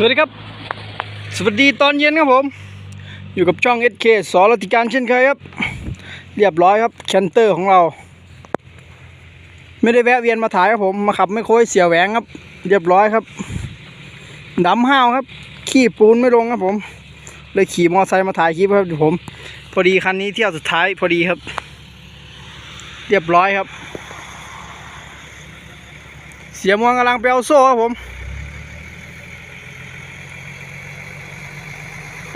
สวัสดีครับ สวัสดีตอนเย็นครับผม อยู่กับช่อง SK สอรติการเช่นเคยครับ เรียบร้อยครับแคนเตอร์ของเรา ไม่ได้แวะเวียนมาถ่ายครับผมมาขับไม่ค่อยเสียแหวงครับ เรียบร้อยครับดำห้าวครับ ขี้ปูนไม่ลงครับผม เลยขี่มอเตอร์ไซค์มาถ่ายคลิปครับผม พอดีคันนี้เที่ยวสุดท้ายพอดีครับ เรียบร้อยครับ เสียมวงกำลังไปเอาโซ่ครับผม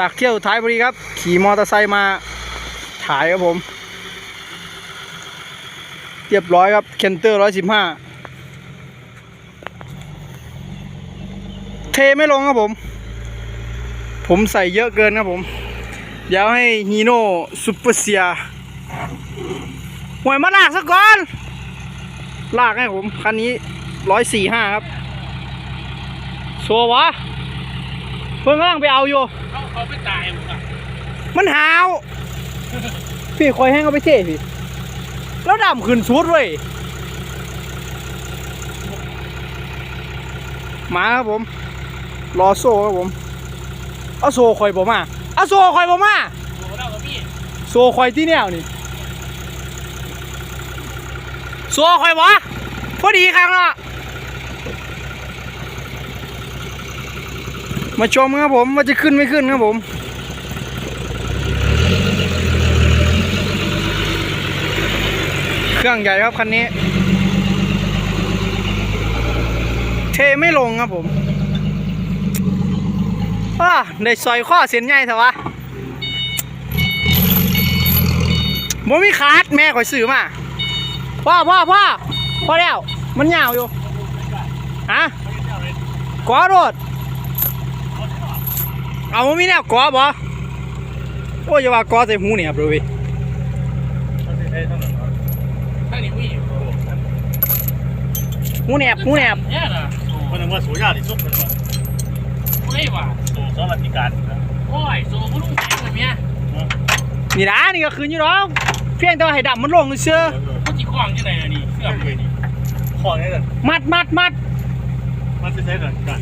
ตักเที่ยวท้ายพอดีครับ ขี่มอเตอร์ไซค์มาถ่ายครับผม เรียบร้อยครับเคนเตอร์ร้อยสิบห้าเทไม่ลงครับผม ผมใส่เยอะเกินครับผม เดี๋ยวให้ฮีโน่ซุปเปอร์เซียหวยมาลากซะก่อน ลากให้ผม คันนี้ร้อยสี่ห้าครับโชว์วะ เพิ่งกำลังไปเอาอยู่ เขาเขาไปตายหมดอะมันหาว พี่คอยแห้งเอาไปเท่พี่ แล้วดำขึ้นชุดเว้ยมาครับผม รอโซ่ครับผม เอาโซ่คอยผมมาเอาโซ่คอยผมมาโอ้เรากับพี่โซ่คอยที่แนวนี่โซ่คอยวะพอดีครั้งละ มาชมครับผมว่าจะขึ้นไม่ขึ้นครับผมเครื่องใหญ่ครับคันนี้ เทไม่ลงครับผมอ้าได้ซอยข้อเสียนใหญ่เถอะวะบ่มีขาดแม่ข่อยซื้อมาพ่อพ่อพ่อพ่อแล้ว มันยาวอยู่ฮะกอรถ เอาบ่มีแนวกอบ่โอ้ยอย่าว่ากอใส่หูนี่ครับดูวิถ้านี่พี่หูแหนบหูแหนบเนี่ยนะมันถึงว่าสูงยากที่สุดเลยว่ะไม่ว่ะสูงสองราชการนะโอ้ยโซ่ก็ลุงแข็งแบบเนี้ยนี่นะนี่ก็คืนอยู่หรอกเพียงแต่ว่าให้ดำมันลงเชื่อเขาจีกว้างยังไงอะนี่เสื่อมเลยนี่ข้อนี้เลยมัดมัดมัดมันจะใช้ราชการ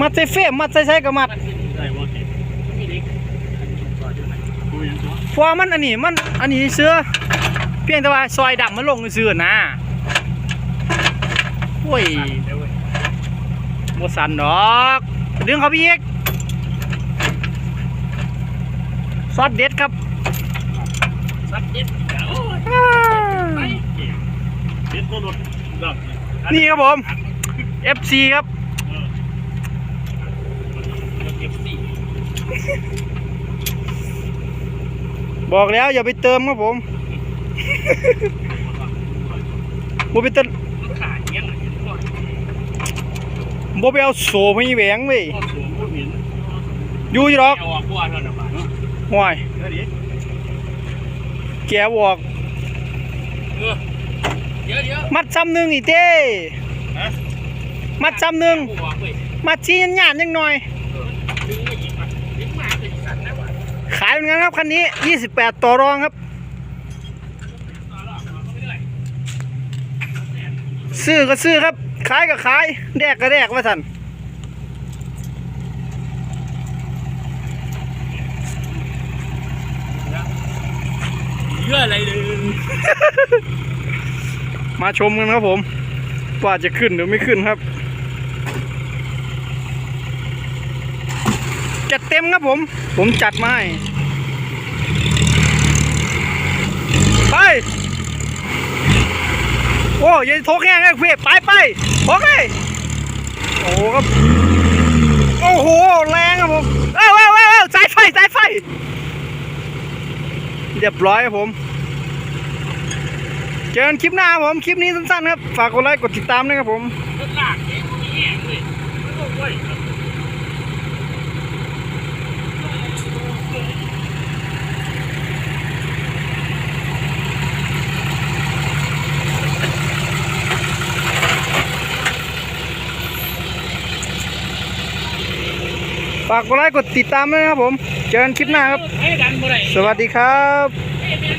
มัดใส่เฟรมมัดใส่ใส่กับมัดมันเป็นได้ว่ากี่มีเล็กคุยยังตัวเพราะว่ามันอันนี้มันอันนี้เชื่อเพียงแต่ว่าซอยดำมันลงเชื่อนะโอ้ยเดี๋ยวเว้ยบสันดอกดึงเขาไปอีกซอสเด็ดครับสักเด็ดโอ้ยอ่าไปเด็ดตัวรถดับนี่ครับผม FC ครับ เก็บสี่ บอกแล้วอย่าไปเติมครับผมบ่ไปเติมมันขาดยังไงก่อนบ่ไปเอาโซ่ไม่แหวงเว้ยข้อสูงพูดหินอยู่อยู่หรอกเอาออกบัวเท่านั้นป่ะห่วยเดี๋ยวดิแกวออกเออเดี๋ยวเดี๋ยวมัดซ้ำหนึ่งอีเต้ฮะมัดซ้ำหนึ่งกูบอกเว้ยมัดชี้ยันหยานยังหน่อย ดึงมาอีกป่ะดึงมาเป็นสันนะว่ะ ขายเหมือนกันครับคันนี้ 28 ต่อรองครับ ซื้อก็ซื้อครับ ขายก็ขาย แดกก็แดกว่าท่านเยอะอะไรเลยมาชมกันครับผม ว่าจะขึ้นหรือไม่ขึ้นครับ จัดเต็มครับผม ผมจัดมาให้ไป โอ้ยทกแห้งไอ้เพื่อไปไปโอเคโอ้ครับ โอ้โห แรงครับผมเอ้าเอ้าเอ้าสายไฟสายไฟ เรียบร้อยครับผมเจอกันคลิปหน้าครับผม คลิปนี้สั้นๆครับ ฝากกดไลค์ กดติดตามด้วยครับผมรถลากเองมีแง่เว้ยไม่ต้องเว้ย ฝากกดไลค์กดติดตามด้วยนะครับผม เจอกันคลิปหน้าครับให้ดันบ่ได้สวัสดีครับให้แม่